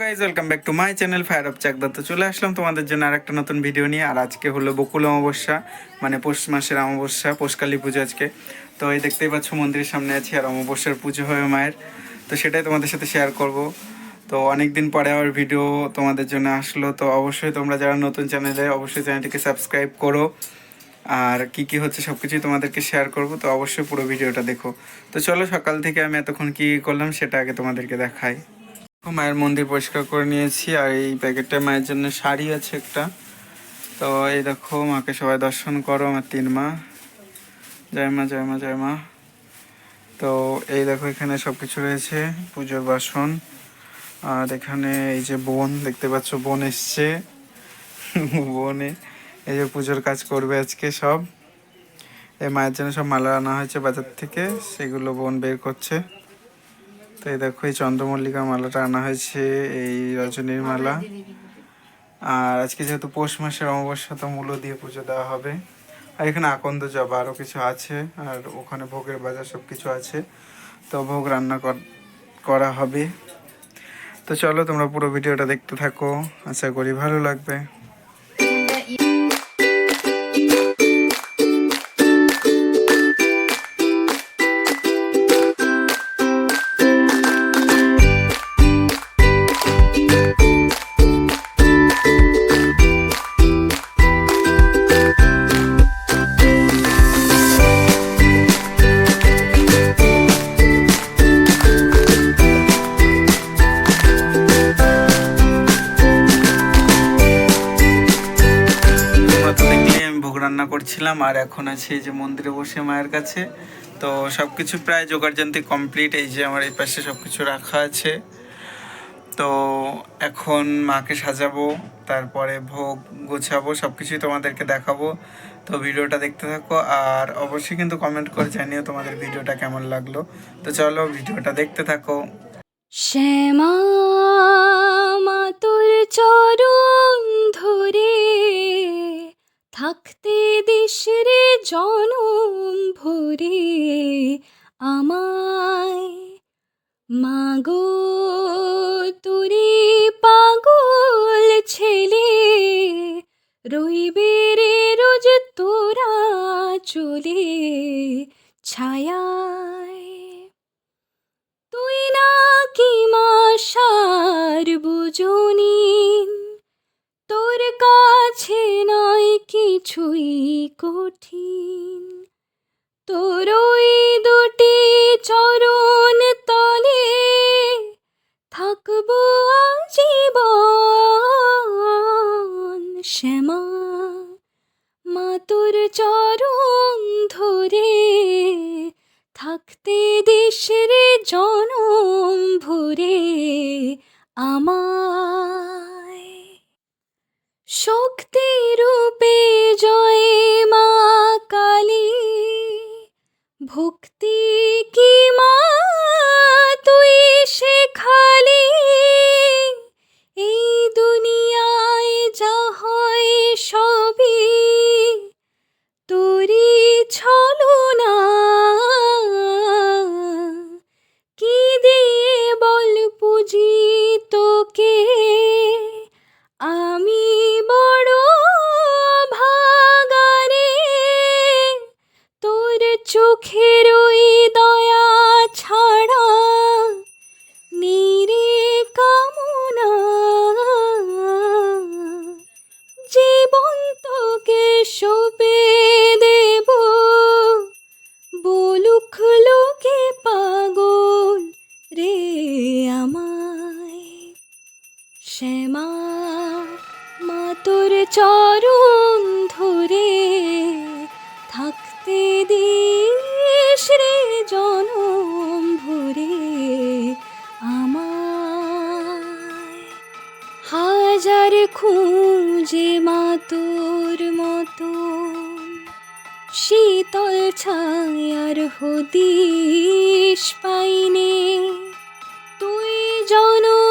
Guys welcome back to my channel fire of Chakdah তো চলে আসলাম তোমাদের জন্য আর একটা নতুন ভিডিও নিয়ে, আর আজকে হলো বকুল অমাবস্যা মানে পৌষ মাসের অমাবস্যা পৌষকালী পুজো আজকে। তো এই দেখতেই পাচ্ছ, মন্দিরের সামনে আছি, আর অমাবস্যার পুজো হবে মায়ের। তো সেটাই তোমাদের সাথে শেয়ার করব। তো অনেক দিন পরে আবার ভিডিও তোমাদের জন্য আসলো। তো অবশ্যই তোমরা যারা নতুন চ্যানেলে অবশ্যই চ্যানেলটিকে সাবস্ক্রাইব করো। আর কি কি হচ্ছে সব কিছুই তোমাদেরকে শেয়ার করব। তো অবশ্যই পুরো ভিডিওটা দেখো। তো চলো সকাল থেকে আমি এতক্ষণ কি করলাম, সেটা আগে তোমাদেরকে দেখাই। মায়ের মন্দির পরিষ্কার করে নিয়েছি, আর এই প্যাকেটটা মায়ের জন্য শাড়ি আছে একটা। তো এই দেখো, মাকে সবাই দর্শন করো, আমার তিন মা। জয় মা জয় মা জয় মা। তো এই দেখো, এখানে সব কিছু রয়েছে, পুজোর বাসন। আর এখানে এই যে বোন, দেখতে পাচ্ছ, বোন এসছে। বোনে, এই যে পুজোর কাজ করবে আজকে সব। এই মায়ের জন্য সব মালা আনা হয়েছে বাজার থেকে, সেগুলো বোন বের করছে। তো এই দেখো এই চন্দ্রমল্লিকা মালাটা আনা হয়েছে, এই রজনীর মালা। আর আজকে যেহেতু পৌষ মাসের অমাবস্যা, তো মূল্য দিয়ে পুজো দেওয়া হবে। আর এখানে আকন্দ জবা আরও কিছু আছে, আর ওখানে ভোগের বাজার সব কিছু আছে। তো ভোগ রান্না কর- করা হবে। তো চলো তোমরা পুরো ভিডিওটা দেখতে থাকো। আশা করি ভালো লাগবে। করছিলাম আর এখন আছি এই যে মন্দিরে বসে মায়ের কাছে। তো সব কিছু প্রায় জোগাড়যন্ত্রী কমপ্লিট এই যে আমার এই পাশে সব কিছু রাখা আছে। তো এখন মাকে সাজাবো, তারপরে ভোগ গোছাবো সব কিছুই তোমাদেরকে দেখাবো। তো ভিডিওটা দেখতে থাকো আর অবশ্যই কিন্তু কমেন্ট করে জানিও তোমাদের ভিডিওটা কেমন লাগল। তো চলো ভিডিওটা দেখতে থাকো। শ্যামা তোর চরণ ধরে থাকতে দিস রে জনম ভরে আমায়। মাগো, তুরি পাগল ছেলে, রইবে রে রোজ তোরা চলে ছায়ায়। তুই না কি মাসার বুঝুনিন তোর কিছুই কঠিন। তোর ওই দুটি চরণ তলে থাকব আজীবন। শ্যামা, মা তোর চরণ ধরে থাকতে দিস রে জনম ভরে আমায়। শক্তি হাজার খুঁজে মা তোর মতো শীতল ছায়ার হদিস পাইনে। তুই জননী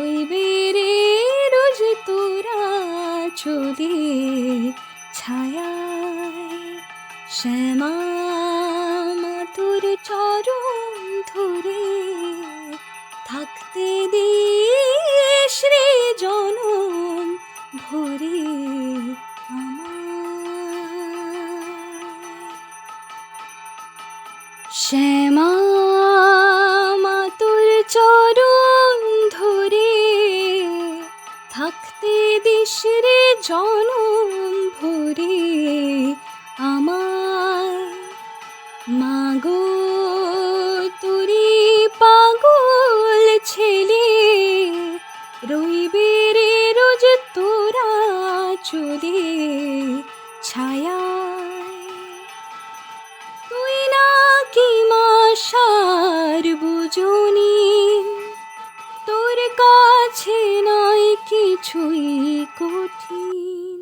রইবে রে রোজ তোরা চলে ছায়ায়। শ্যামা মা তোর চরণ ধরে থাকতে দিস রে জনম ভরে শ্যামা মা তোর চরণ জনম ভরে আমার। মাগো, তুরি পাগল ছেলে, রইবে রে রোজ তোরা চলে ছায়ায়। তুই না কি মাসার বুঝনি কিছুই কঠিন।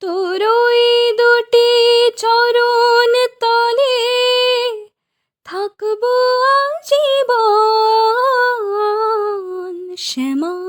তোরই দুটি চরণ তলে থাকব আজীবন শ্যামা।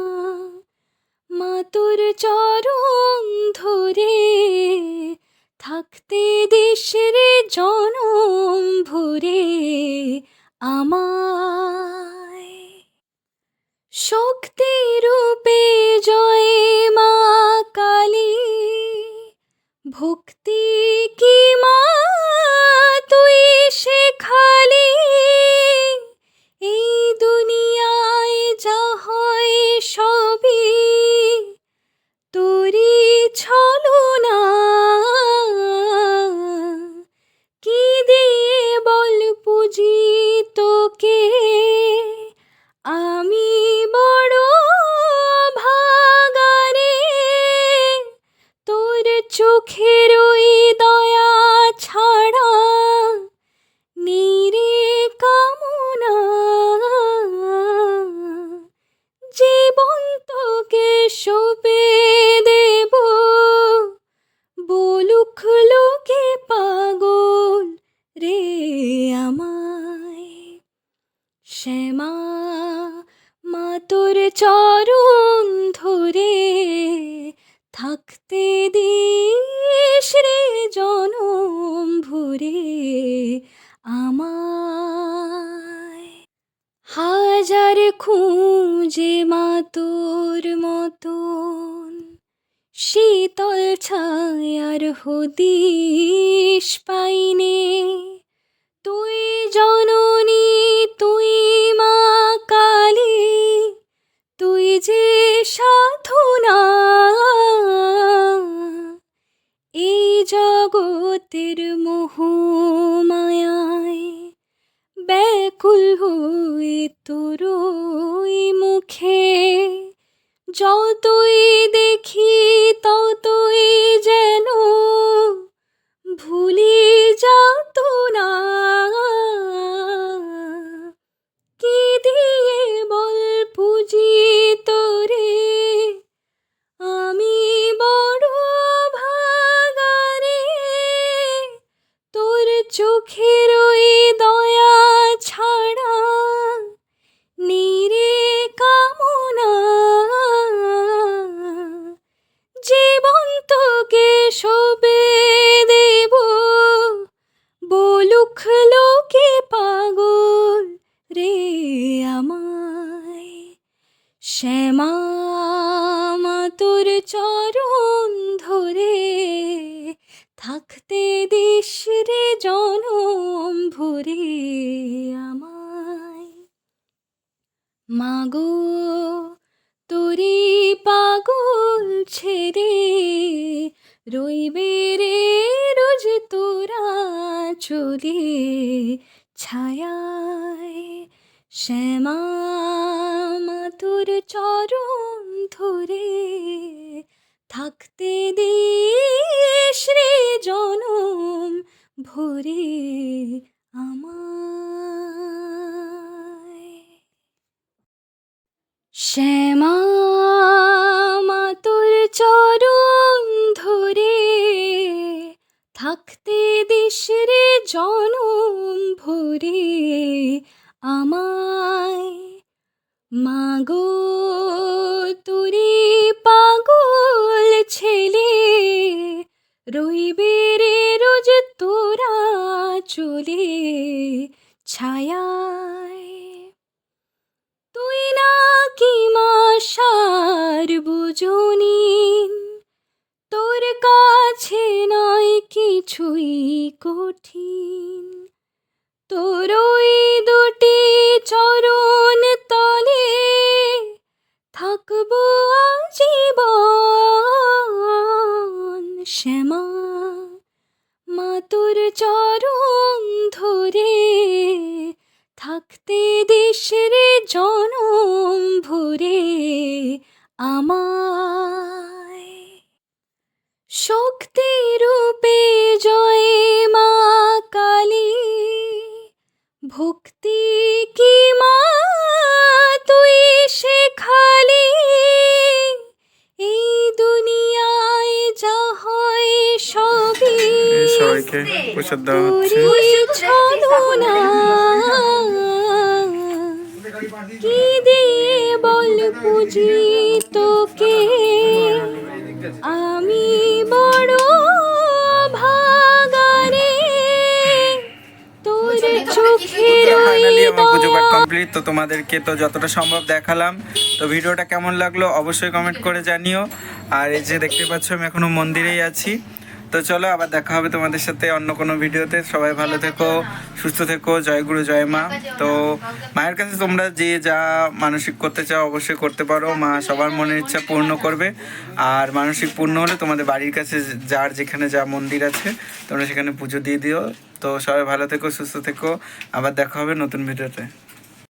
চোখের ওই দয়া ছাড়া নিরে কামনা। জীবন তোকে দেব, বলুক লোকে পাগল রে আমায়। শ্যামা, মা তোর চরণ ধরে থাকতে দিস রে জনম ভরে আমায়। হাজার খুঁজে মা তোর মতন, শীতল ছায়ার হদিশ পাইনে যতই দেখি ততই যেন ভুলি যাত না। কি দিয়ে বল পুজি তোরে? থাকতে দিস রে জনম ভরে আমায়। মাগো, তোরি পাগল ছেড়ে রইবে রে রোজ তোরা চলে ছায়ায়। শ্যামা তোর চরণ ধরে থাকতে দিস রে জনম ভরে আমায়। শ্যামা তোর চরণ ধরে থাকতে দিস রে জনম ভরে আমায়। মাগো কাছে নয় কিছুই কঠিন। তোর ওই দুটি চরণ তলে থাকব আজীবন। শ্যামা, মা তোর চরণ ধরে থাকতে দেশের জনম ভরে আমায়। শক্তি রূপে জয় মা কালী। ভক্তি কি মা তুই শেখালি? এই দুনিয়ায় যা হয় সবই সবাইকে প্রসাদ দেওয়া হচ্ছে। কি দিয়ে বল পুজি তোকে? আমি বড় ভাগারে তোর চোখের ফাইনালি আমার পুজো পাঠ কমপ্লিট তো তোমাদেরকে তো যতটা সম্ভব দেখালাম। তো ভিডিওটা কেমন লাগল অবশ্যই কমেন্ট করে জানিও। আর এই যে দেখতে পাচ্ছ আমি এখনও মন্দিরেই আছি। তো চলো, আবার দেখা হবে তোমাদের সাথে অন্য কোনো ভিডিওতে। সবাই ভালো থেকো, সুস্থ থেকো, জয় গুরু, জয় মা। তো মায়ের কাছে তোমরা যে যা মানসিক করতে চাও অবশ্যই করতে পারো। মা সবার মনের ইচ্ছা পূর্ণ করবে। আর মানসিক পূর্ণ হলে তোমাদের বাড়ির কাছে যার যেখানে যা মন্দির আছে, তোমরা সেখানে পুজো দিয়ে দিও। তো সবাই ভালো থেকো, সুস্থ থেকো। আবার দেখা হবে নতুন ভিডিওতে।